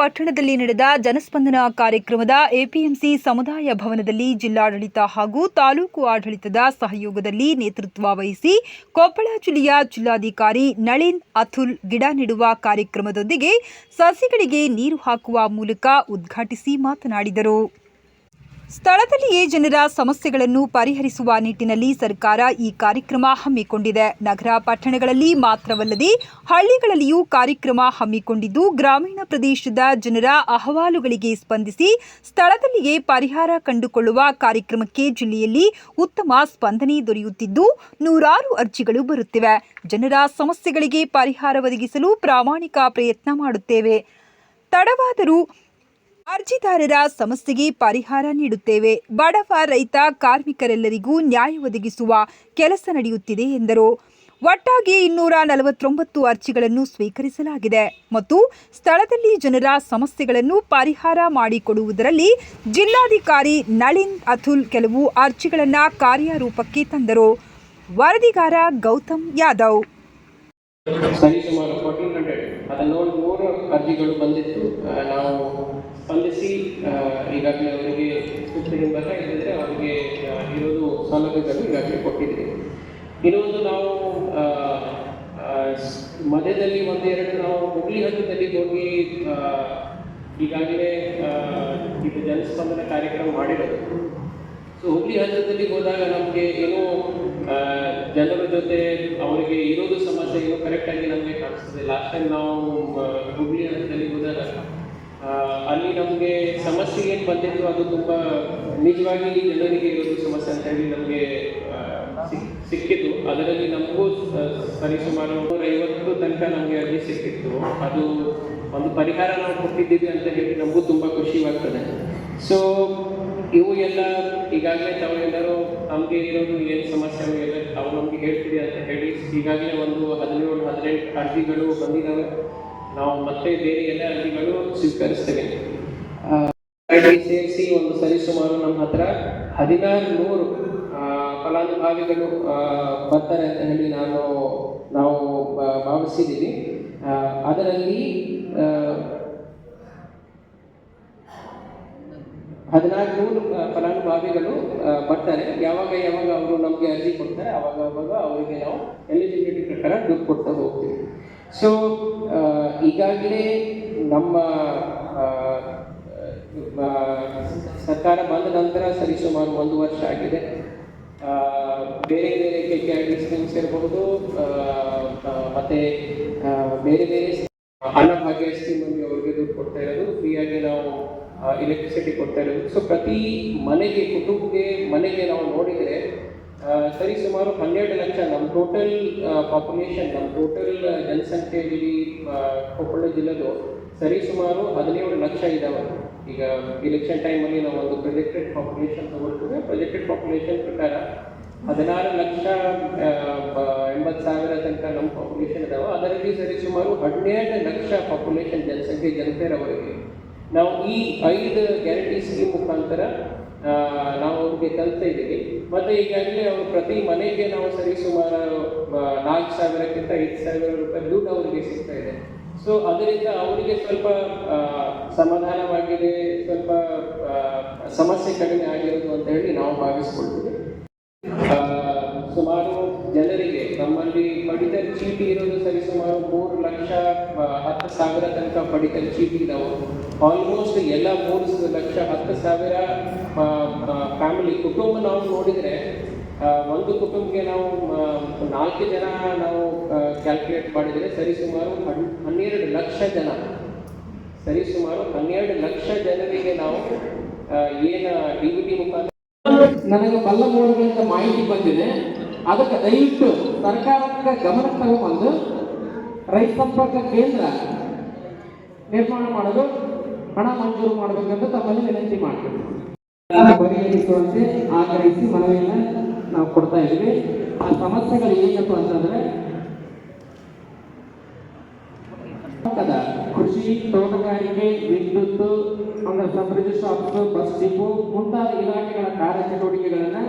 ಪಟ್ಟಣದಲ್ಲಿ ನಡೆದ ಜನಸ್ಪಂದನ ಕಾರ್ಯಕ್ರಮದ ಎಪಿಎಂಸಿ ಸಮುದಾಯ ಭವನದಲ್ಲಿ ಜಿಲ್ಲಾಡಳಿತ ಹಾಗೂ ತಾಲೂಕು ಆಡಳಿತದ ಸಹಯೋಗದಲ್ಲಿ ನೇತೃತ್ವ ವಹಿಸಿ ಕೊಪ್ಪಳ ಜಿಲ್ಲೆಯ ಜಿಲ್ಲಾಧಿಕಾರಿ ನಳಿನ್ ಅಥುಲ್ ಗಿಡ ನೆಡುವ ಕಾರ್ಯಕ್ರಮದೊಂದಿಗೆ ಸಸಿಗಳಿಗೆ ನೀರು ಹಾಕುವ ಮೂಲಕ ಉದ್ಘಾಟಿಸಿ ಮಾತನಾಡಿದರು. ಸ್ಥಳದಲ್ಲಿಯೇ ಜನರ ಸಮಸ್ಯೆಗಳನ್ನು ಪರಿಹರಿಸುವ ನಿಟ್ಟಿನಲ್ಲಿ ಸರ್ಕಾರ ಈ ಕಾರ್ಯಕ್ರಮ ಹಮ್ಮಿಕೊಂಡಿದೆ. ನಗರ ಪಟ್ಟಣಗಳಲ್ಲಿ ಮಾತ್ರವಲ್ಲದೆ ಹಳ್ಳಿಗಳಲ್ಲಿಯೂ ಕಾರ್ಯಕ್ರಮ ಹಮ್ಮಿಕೊಂಡಿದ್ದು, ಗ್ರಾಮೀಣ ಪ್ರದೇಶದ ಜನರ ಅಹವಾಲುಗಳಿಗೆ ಸ್ಪಂದಿಸಿ ಸ್ಥಳದಲ್ಲಿಯೇ ಪರಿಹಾರ ಕಂಡುಕೊಳ್ಳುವ ಕಾರ್ಯಕ್ರಮಕ್ಕೆ ಜಿಲ್ಲೆಯಲ್ಲಿ ಉತ್ತಮ ಸ್ಪಂದನೆ ದೊರೆಯುತ್ತಿದ್ದು, ನೂರಾರು ಅರ್ಜಿಗಳು ಬರುತ್ತಿವೆ. ಜನರ ಸಮಸ್ಯೆಗಳಿಗೆ ಪರಿಹಾರ ಒದಗಿಸಲು ಪ್ರಾಮಾಣಿಕ ಪ್ರಯತ್ನ ಮಾಡುತ್ತೇವೆ. ತಡವಾದರೂ ಅರ್ಜಿದಾರರ ಸಮಸ್ಯೆಗೆ ಪರಿಹಾರ ನೀಡುತ್ತೇವೆ. ಬಡವ ರೈತ ಕಾರ್ಮಿಕರೆಲ್ಲರಿಗೂ ನ್ಯಾಯ ಒದಗಿಸುವ ಕೆಲಸ ನಡೆಯುತ್ತಿದೆ ಎಂದರು. ಒಟ್ಟಾಗಿ ಇನ್ನೂರ ನಲವತ್ತೊಂಬತ್ತು ಅರ್ಜಿಗಳನ್ನು ಸ್ವೀಕರಿಸಲಾಗಿದೆ. ಮತ್ತು ಸ್ಥಳದಲ್ಲಿ ಜನರ ಸಮಸ್ಯೆಗಳನ್ನು ಪರಿಹಾರ ಮಾಡಿಕೊಡುವುದರಲ್ಲಿ ಜಿಲ್ಲಾಧಿಕಾರಿ ನಳಿನ್ ಅತುಲ್ ಕೆಲವು ಅರ್ಜಿಗಳನ್ನು ಕಾರ್ಯರೂಪಕ್ಕೆ ತಂದರು. ವರದಿಗಾರ ಗೌತಮ್ ಯಾದವ್. ಸರಿಸುಮಾರು ಫೋರ್ಟೀನ್ ಹಂಡ್ರೆಡ್ ಅದನ್ನು ನೂರು ಅರ್ಜಿಗಳು ಬಂದಿತ್ತು ಆ, ನಾವು ಸ್ಪಂದಿಸಿ ಆ, ಈಗಾಗಲೇ ಅವರಿಗೆ ಸೂಕ್ತ ಬರ್ತಾ ಇಲ್ಲದಿದ್ದರೆ ಅವರಿಗೆ ಇರೋದು ಸೌಲಭ್ಯಗಳು ಈಗಾಗಲೇ ಕೊಟ್ಟಿದ್ದೀವಿ ಇನ್ನೊಂದು ನಾವು ಮಧ್ಯದಲ್ಲಿ ಒಂದೆರಡು ನಾವು ಹುಬ್ಳಿ ಹಂತದಲ್ಲಿ ಹೋಗಿ ಈಗಾಗಲೇ ಇದು ಜನಸ್ಪಂದನ ಕಾರ್ಯಕ್ರಮ ಮಾಡಿರೋದು. ಸೊ ಹುಬ್ಳಿ ಹಂತದಲ್ಲಿ ಹೋದಾಗ ನಮಗೆ ಏನೋ ಜನರ ಜೊತೆ ಅವರಿಗೆ ಇರೋದು ಸಮಸ್ಯೆ ಏನೋ ಕರೆಕ್ಟಾಗಿ ನಮಗೆ ಕಾಣಿಸ್ತದೆ. ಲಾಸ್ಟ್ ಟೈಮ್ ನಾವು ಹುಬ್ಳಿ ಹಂತದಲ್ಲಿ ಹೋದಾಗ ಅಲ್ಲಿ ನಮಗೆ ಸಮಸ್ಯೆ ಏನು ಬಂದಿತ್ತು, ಅದು ತುಂಬ ನಿಜವಾಗಿ ಜನರಿಗೆ ಇರೋದು ಸಮಸ್ಯೆ ಅಂತ ಹೇಳಿ ನಮಗೆ ಸಿಕ್ಕಿತ್ತು ಅದರಲ್ಲಿ ನಮಗೂ ಸರಿ ಸುಮಾರು ನೂರೈವತ್ತು ತನಕ ನಮಗೆ ಅರ್ಜಿ ಸಿಕ್ಕಿತ್ತು. ಅದು ಒಂದು ಪರಿಹಾರ ನಾವು ಕೊಟ್ಟಿದ್ದೀವಿ ಅಂತ ಹೇಳಿ ನಮಗೂ ತುಂಬ ಖುಷಿಯಾಗ್ತದೆ ಸೊ ಇವು ಎಲ್ಲ ಈಗಾಗಲೇ ತಾವೆಲ್ಲರೂ ನಮಗೆ ಇರೋದು ಏನು ಸಮಸ್ಯೆ ಎಲ್ಲ ತಾವು ನಮಗೆ ಹೇಳ್ತೀರಿ ಅಂತ ಹೇಳಿ, ಈಗಾಗಲೇ ಒಂದು ಹದಿನೇಳು, ಹದಿನೆಂಟು ಅರ್ಜಿಗಳು ಬಂದಿದ್ದಾವೆ ನಾವು ಮತ್ತೆ ಬೇರೆ ಎಲ್ಲ ಅರ್ಜಿಗಳು ಸ್ವೀಕರಿಸ್ತೇವೆ. ಸೇರಿಸಿ ಒಂದು ಸರಿಸುಮಾರು ನಮ್ಮ ಹತ್ರ ಹದಿನಾರು ನೂರು ಫಲಾನುಭವಿಗಳು ಬರ್ತಾರೆ ಅಂತ ಹೇಳಿ ನಾನು, ನಾವು ಭಾವಿಸಿದ್ದೀವಿ. ಅದರಲ್ಲಿ ಹದಿನಾರು ನೂರು ಫಲಾನುಭವಿಗಳು ಬರ್ತಾರೆ. ಯಾವಾಗ ಯಾವಾಗ ಅವರು ನಮಗೆ ಅರ್ಜಿ ಕೊಡ್ತಾರೆ, ಅವಾಗ ಅವಾಗ ಅವರಿಗೆ ನಾವು ಎಲಿಜಿಬಿಲಿಟಿ ಪ್ರಕಾರ ದುಡ್ಡು ಕೊಡ್ತಾ ಹೋಗ್ತೀವಿ. ಸೊ ಈಗಾಗಲೇ ನಮ್ಮ ಸರ್ಕಾರ ಬಂದ ನಂತರ ಸರಿಸುಮಾರು ಒಂದು ವರ್ಷ ಆಗಿದೆ. ಬೇರೆ ಬೇರೆ K K R D schemes ಇರಬಹುದು ಮತ್ತೆ ಬೇರೆ ಬೇರೆ ಅನ್ನಭಾಗ್ಯ ಸ್ಕೀಮ್ ಅಲ್ಲಿ ಅವ್ರಿಗೆ ದುಡ್ಡು ಕೊಡ್ತಾ ಇರೋದು ಫ್ರೀಯಾಗಿ ನಾವು ಎಲೆಕ್ಟ್ರಿಸಿಟಿ ಕೊಡ್ತಾ ಇರೋದು. ಸೊ ಪ್ರತಿ ಮನೆಗೆ, ಕುಟುಂಬಕ್ಕೆ ಮನೆಗೆ ನಾವು ನೋಡಿದರೆ ಸರಿ ಸುಮಾರು ಹನ್ನೆರಡು ಲಕ್ಷ. ನಮ್ಮ ಟೋಟಲ್ ಪಾಪ್ಯುಲೇಷನ್ ನಮ್ಮ ಟೋಟಲ್ ಜನಸಂಖ್ಯೆ ಇಡೀ ಆ, ಕೊಪ್ಪಳ ಜಿಲ್ಲೆದು ಸರಿ ಸುಮಾರು ಹದಿನೇಳು ಲಕ್ಷ ಇದ್ದಾವೆ ಈಗ ಇಲೆಕ್ಷನ್ ಟೈಮಲ್ಲಿ ನಾವು ಒಂದು ಪ್ರೊಜೆಕ್ಟೆಡ್ ಪಾಪ್ಯುಲೇಷನ್ ತಗೊಳ್ತೇವೆ. ಪ್ರೊಜೆಕ್ಟೆಡ್ ಪಾಪ್ಯುಲೇಷನ್ ಪ್ರಕಾರ ಹದಿನಾರು ಲಕ್ಷ ಎಂಬತ್ತು ಸಾವಿರ ತನಕ ನಮ್ಮ ಪಾಪ್ಯುಲೇಷನ್ ಇದಾವೆ. ಅದರಲ್ಲಿ ಸರಿ ಸುಮಾರು ಹನ್ನೆರಡು ಲಕ್ಷ ಪಾಪ್ಯುಲೇಷನ್ ಜನಸಂಖ್ಯೆ ಜನತೆಯರವರೆಗೆ ನಾವು ಈ ಐದು ಮುಖಾಂತರ ನಾವು ಅವ್ರಿಗೆ ಕಲ್ತಾ ಇದ್ದೀವಿ. ಮತ್ತೆ ಈಗಾಗಲೇ ಅವರು ಪ್ರತಿ ಮನೆಗೆ ನಾವು ಸರಿ ಸುಮಾರು ನಾಲ್ಕು ಸಾವಿರಕ್ಕಿಂತ ಐದು ಸಾವಿರ ರೂಪಾಯಿ ದುಡ್ಡು ಅವರಿಗೆ ಸಿಗ್ತಾ ಇದೆ. ಸೊ ಅದರಿಂದ ಅವರಿಗೆ ಸ್ವಲ್ಪ ಸಮಾಧಾನವಾಗಿದೆ, ಸ್ವಲ್ಪ ಸಮಸ್ಯೆ ಕಡಿಮೆ ಆಗಿರೋದು ಅಂತ ಹೇಳಿ ನಾವು ಭಾವಿಸ್ಕೊಳ್ತೀವಿ. ಸುಮಾರು ಜನರಿಗೆ ನಮ್ಮಲ್ಲಿ ಪಡಿತರ ಚೀಟಿ ಇರೋದು ಸರಿ ಸುಮಾರು ಮೂರು ಲಕ್ಷ ಹತ್ತು ಸಾವಿರ ತನಕ ಪಡಿತರ ಚೀಟಿ ಇದಾವೆ. ಆಲ್ಮೋಸ್ಟ್ ಎಲ್ಲ ಮೂರು ಲಕ್ಷ, ಹತ್ತು ಸಾವಿರ ಫ್ಯಾಮಿಲಿ ಕುಟುಂಬ ನಾವು ನೋಡಿದರೆ ಒಂದು ಕುಟುಂಬಕ್ಕೆ ನಾವು ನಾಲ್ಕು ಜನ ನಾವು ಕ್ಯಾಲ್ಕುಲೇಟ್ ಮಾಡಿದರೆ ಸರಿ ಸುಮಾರು ಹನ್, ಹನ್ನೆರಡು ಲಕ್ಷ ಜನ. ಸರಿ ಸುಮಾರು ಹನ್ನೆರಡು ಲಕ್ಷ ಜನರಿಗೆ ನಾವು ಏನು ಡಿ ವಿ ಟಿ ಮುಖಾಂತರ ನನಗೆ ಬಲ್ಲ ಮೂಲಗಳಿಂದ ಮಾಹಿತಿ ಬಂದಿದೆ. ಅದಕ್ಕೆ ದಯವಿಟ್ಟು ಸರ್ಕಾರಕ್ಕೆ ಗಮನಕ್ಕೆ ತಗೊಂಬಂದು ರೈತ ಸಂಪರ್ಕ ಕೇಂದ್ರ ನಿರ್ಮಾಣ ಮಾಡಲು ಹಣ ಮಂಜೂರು ಮಾಡಬೇಕೆಂದು ತಮ್ಮಲ್ಲಿ ವಿನಂತಿ ಮಾಡ್ತೀವಿ. ಪರಿಹರಿಸುವಂತೆ ಆಗ್ರಹಿಸಿ ಮನವಿಯನ್ನ ನಾವು ಕೊಡ್ತಾ ಇದ್ದೀವಿ. ಆ ಸಮಸ್ಯೆಗಳು ಏನಪ್ಪ ಅಂತಂದ್ರೆ ಕೃಷಿ ತೋಟಗಾರಿಕೆ ವಿದ್ಯುತ್ ಅಂದ್ರೆ sub register office, bus depot ಮುಂತಾದ ಇಲಾಖೆಗಳ ಕಾರ್ಯಚಟುವಟಿಕೆಗಳನ್ನ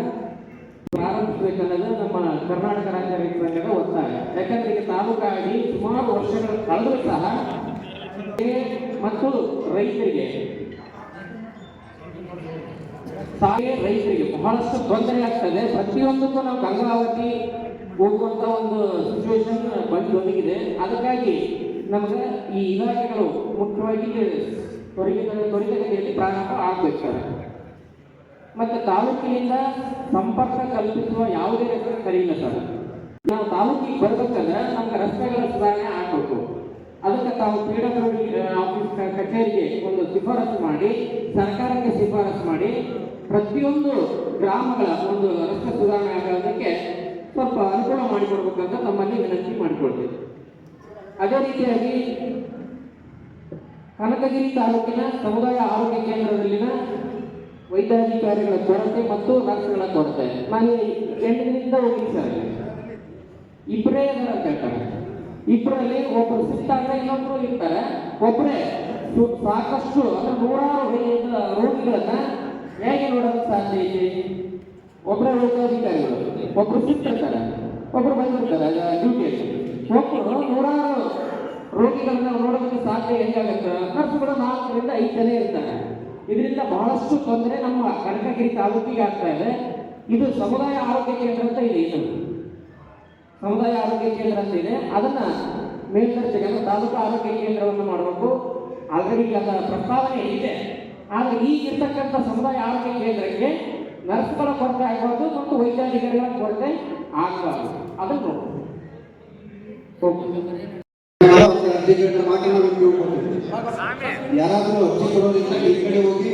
ಪ್ರಾರಂಭಿಸಬೇಕನ್ನೋದು ನಮ್ಮ ಕರ್ನಾಟಕ ರಾಜ್ಯ ರೈತ ಸಂಘದ ಒತ್ತಾಯ. ಯಾಕಂದ್ರೆ ತಾಲೂಕಾಗಿ ಸುಮಾರು ವರ್ಷಗಳ ಕಳೆದರೂ ಸಹ ಮತ್ತು ರೈತರಿಗೆ ಸಾರಿಗೆ ರೈತರಿಗೆ ಬಹಳಷ್ಟು ತೊಂದರೆ ಆಗ್ತದೆ. ಪ್ರತಿಯೊಂದಕ್ಕೂ ನಾವು ಗಂಗಾವತಿ ಹೋಗುವಂತ ಒಂದು ಸಿಚುವೇಶನ್ ಬಂದು ಬಂದಿದೆ ಅದಕ್ಕಾಗಿ ನಮಗೆ ಈ ಇಲಾಖೆಗಳು ಮುಖ್ಯವಾಗಿ ತ್ವರಿತ ತ್ವರಿತಗತಿಯಲ್ಲಿ ಪ್ರಾರಂಭ ಆಗ್ಬೇಕಾರೆ ಮತ್ತೆ ತಾಲೂಕಿನಿಂದ ಸಂಪರ್ಕ ಕಲ್ಪಿಸುವ ಯಾವುದೇ ರಸ್ತೆ ಸರಿಯಿಲ್ಲ ಸರ್. ನಾವು ತಾಲೂಕಿಗೆ ಬರ್ಬೇಕಂದ್ರೆ ನಮ್ಗೆ ರಸ್ತೆಗಳ ಸುಧಾರಣೆ ಆಗಬೇಕು. ಅದಕ್ಕೆ ತಾವು ಕ್ರೀಡಾ ಡಬ್ಲ್ಯೂ ಆಫೀಸ್ ಕಚೇರಿಗೆ ಒಂದು ಶಿಫಾರಸು ಮಾಡಿ, ಸರ್ಕಾರಕ್ಕೆ ಶಿಫಾರಸು ಮಾಡಿ, ಪ್ರತಿಯೊಂದು ಗ್ರಾಮಗಳ ಒಂದು ರಸ್ತೆ ಸುಧಾರಣೆ ಆಗೋದಕ್ಕೆ ಸ್ವಲ್ಪ ಅನುಕೂಲ ಮಾಡಿಕೊಡ್ಬೇಕಂತ ನಮ್ಮಲ್ಲಿ ವಿನಂತಿ ಮಾಡಿಕೊಳ್ತೀವಿ. ಅದೇ ರೀತಿಯಾಗಿ ಕನಕಗಿರಿ ತಾಲೂಕಿನ ಸಮುದಾಯ ಆರೋಗ್ಯ ಕೇಂದ್ರದಲ್ಲಿನ ವೈದ್ಯಾಧಿಕಾರಿಗಳ ಕೊರತೆ ಮತ್ತು ನರ್ಸ್ಗಳ ಕೊರತೆ. ನಾನು ಎಂಟರಿಂದ ದಿನದಿಂದ ಹೋಗಿ ಸರ್. ಇಬ್ಬರೇ ಇದಾರೆ ಕೇಳ್ತಾರೆ ಇಬ್ಬರಲ್ಲಿ ಒಬ್ಬರು ಸಿಕ್ತಾದ್ರೆ ಇನ್ನೊಬ್ರು ಇರ್ತಾರೆ. ಒಬ್ಬರೇ ಸಾಕಷ್ಟು ಅಂದ್ರೆ ನೂರಾರು ರೋಗಿಗಳನ್ನ ಹೇಗೆ ನೋಡಲು ಸಾಧ್ಯ ಇದೆ? ಒಬ್ಬರೇ ವೈದ್ಯಾಧಿಕಾರಿಗಳು, ಒಬ್ರು ಸಿಕ್ತಿರ್ತಾರೆ ಒಬ್ರು ಬಂದಿರ್ತಾರೆ ಡ್ಯೂಟಿಯಲ್ಲಿ ಒಬ್ಬರು ನೂರಾರು ರೋಗಿಗಳನ್ನ ನೋಡೋದಕ್ಕೆ ಸಾಧ್ಯ ಹೆಂಗಾಗುತ್ತೆ? ನರ್ಸ್ಗಳು ನಾಲ್ಕರಿಂದ ಐದು ಜನ ಇರ್ತಾರೆ. ಇದರಿಂದ ಬಹಳಷ್ಟು ತೊಂದರೆ ನಮ್ಮ ಕನಕಗಿರಿ ತಾಲೂಕಿಗೆ ಆಗ್ತಾ ಇದೆ. ಇದು ಸಮುದಾಯ ಆರೋಗ್ಯ ಕೇಂದ್ರ ಅಂತ ಇದೆ ಇದು ಸಮುದಾಯ ಆರೋಗ್ಯ ಕೇಂದ್ರ ಅಂತ ಇದೆ. ಅದನ್ನ ಮೇಲ್ದರ್ಜೆಗೆ ಅಂದ್ರೆ ತಾಲೂಕು ಆರೋಗ್ಯ ಕೇಂದ್ರವನ್ನು ಮಾಡಬೇಕು. ಆಲ್ರೆಡಿ ಅದರ ಪ್ರಸ್ತಾವನೆ ಇದೆ. ಆದರೆ ಈಗಿರ್ತಕ್ಕಂಥ ಸಮುದಾಯ ಆರೋಗ್ಯ ಕೇಂದ್ರಕ್ಕೆ ನರ್ಸ್ಗಳ ಕೊರತೆ ಆಗಬಾರ್ದು ಮತ್ತು ವೈದ್ಯಾಧಿಕಾರಿಗಳ ಕೊರತೆ ಆಗಬಾರ್ದು. ಅದನ್ನು ನೋಡ್ಬೇಕು. ಯಾರಾದರೂ ಅರ್ಜಿ ಕೊಡೋದ್ರಿಂದ ಈ ಕಡೆ ಹೋಗಿ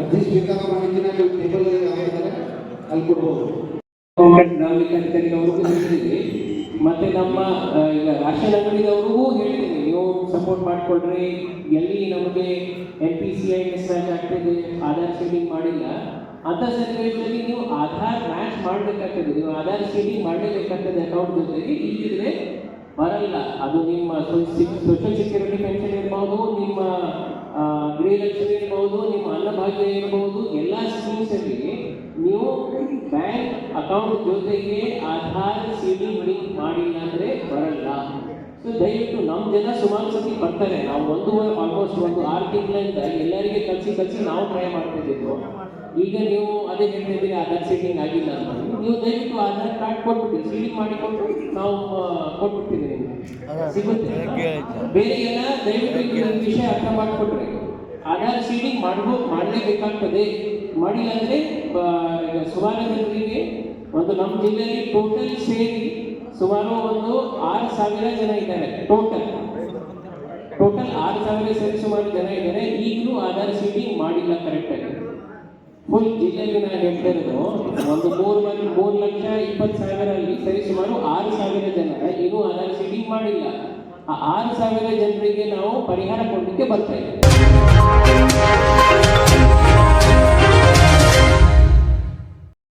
ಅರ್ಜಿ ಸ್ವೀಕಾರ ಮಾಡಿದ್ದೀನಿ ಅಲ್ಲಿ ಟೇಬಲ್ ಆಗಿದ್ದಾರೆ ಅಲ್ಲಿ ಕೊಡ್ಬೋದು. ನಾಗರಿಕ ಅವ್ರಿಗೂ ಹೇಳಿದ್ದೀವಿ ಮತ್ತೆ ನಮ್ಮ ಈಗ ರಾಷನ್ ಅಂಗಡಿದವ್ರಿಗೂ ಹೇಳಿದ್ದೀನಿ ನೀವು ಸಪೋರ್ಟ್ ಮಾಡಿಕೊಡ್ರಿ ಎಲ್ಲಿ ನಮಗೆ N P C I miss match ಆಗ್ತಿದೆ, ಆಧಾರ್ ಶೀಡಿಂಗ್ ಮಾಡಿಲ್ಲ. ಅಂತ ಸಂದರ್ಭದಲ್ಲಿ ನೀವು ಆಧಾರ್ ಮ್ಯಾಚ್ ಮಾಡಬೇಕಾಗ್ತದೆ. ನೀವು ಆಧಾರ್ ಶೀಡಿಂಗ್ ಮಾಡಲೇಬೇಕಾಗ್ತದೆ ಅಕೌಂಟ್ ಜೊತೆಗೆ ಇಲ್ಲಿದ್ರೆ ಬರಲ್ಲ. ಅದು ನಿಮ್ಮ ಸೋಷಿಯಲ್ ಸೆಕ್ಯೂರಿಟಿ ಪೆನ್ಷನ್ ಇರಬಹುದು ನಿಮ್ಮ ಗೃಹ ಗೃಹಲಕ್ಷ್ಮಿ ಇರಬಹುದು ನಿಮ್ಮ ಅನ್ನಭಾಗ್ಯ ಇರಬಹುದು ಎಲ್ಲ ಸ್ಕೀಮ್ಸಲ್ಲಿ ನೀವು ಬ್ಯಾಂಕ್ ಅಕೌಂಟ್ ಜೊತೆಗೆ ಆಧಾರ್ ಸಿಡಿ ಲಿಂಕ್ ಮಾಡಿಲ್ಲ ಅಂದ್ರೆ ಬರಲ್ಲ. ದಯವಿಟ್ಟು ನಮ್ಮ ಜನ ಸುಮಾರು ಸತಿ ಬರ್ತಾರೆ. ನಾವು ಒಂದು ಆಲ್ಮೋಸ್ಟ್ ಒಂದು ಆರು ತಿಂಗಳಿಂದ ಎಲ್ಲರಿಗೆ ಕಲಿಸಿ ಕಲಿಸಿ ನಾವು ಟ್ರೈ ಮಾಡ್ತಿದ್ದಿದ್ದು ಈಗ ನೀವು ಅದೇ ಹೇಳ್ತಿದ್ದೀರಿ ಆಧಾರ್ ಸೀಡಿಂಗ್ ಆಗಿಲ್ಲ ಅಂತ. ನೀವು ದಯವಿಟ್ಟು ಆಧಾರ್ ಕಾರ್ಡ್ ಕೊಟ್ಬಿಟ್ಟು ಸೀಲಿಂಗ್ ಮಾಡಿಕೊಟ್ಟು ನಾವು ಕೊಟ್ಬಿಡ್ತೀವಿ ಸಿಗುತ್ತೆ. ಬೇರೆ ಎಲ್ಲ ದಯವಿಟ್ಟು ವಿಷಯ ಅರ್ಥ ಮಾಡಿಕೊಟ್ರೆ. ಆಧಾರ್ ಸೀಲಿಂಗ್ ಮಾಡ್ಬೋ ಮಾಡಲೇಬೇಕಾಗ್ತದೆ. ಮಾಡಿಲ್ಲ ಅಂದರೆ ಸುಮಾರು ಜನರಿಗೆ ಒಂದು ನಮ್ಮ ಜಿಲ್ಲೆಯಲ್ಲಿ ಟೋಟಲ್ ಸೇರಿ ಸುಮಾರು ಒಂದು ಆರು ಸಾವಿರ ಜನ ಇದ್ದಾರೆ ಟೋಟಲ್ ಟೋಟಲ್ ಆರು ಸಾವಿರ ಸರಿ ಸುಮಾರು ಜನ ಇದ್ದಾರೆ, ಈಗಲೂ ಆಧಾರ್ ಸೀಡಿಂಗ್ ಮಾಡಿಲ್ಲ ಕರೆಕ್ಟಾಗಿ ಫುಲ್ ಜಿಲ್ಲೆಯಲ್ಲಿ ನಾನು ಒಂದು ಮೂರು ಮಂದಿ ಮೂರು ಲಕ್ಷ ಇಪ್ಪತ್ತು ಸಾವಿರಲ್ಲಿ ಸರಿ ಸುಮಾರು ಆರು ಸಾವಿರ ಜನ ಇನ್ನೂ ಆಧಾರ್ ಸಿಟಿಂಗ್ ಮಾಡಿಲ್ಲ. ಆ ಆರು ಸಾವಿರ ಜನರಿಗೆ ನಾವು ಪರಿಹಾರ ಕೊಡಲಿಕ್ಕೆ ಬರ್ತಾ ಇದ್ದೀವಿ.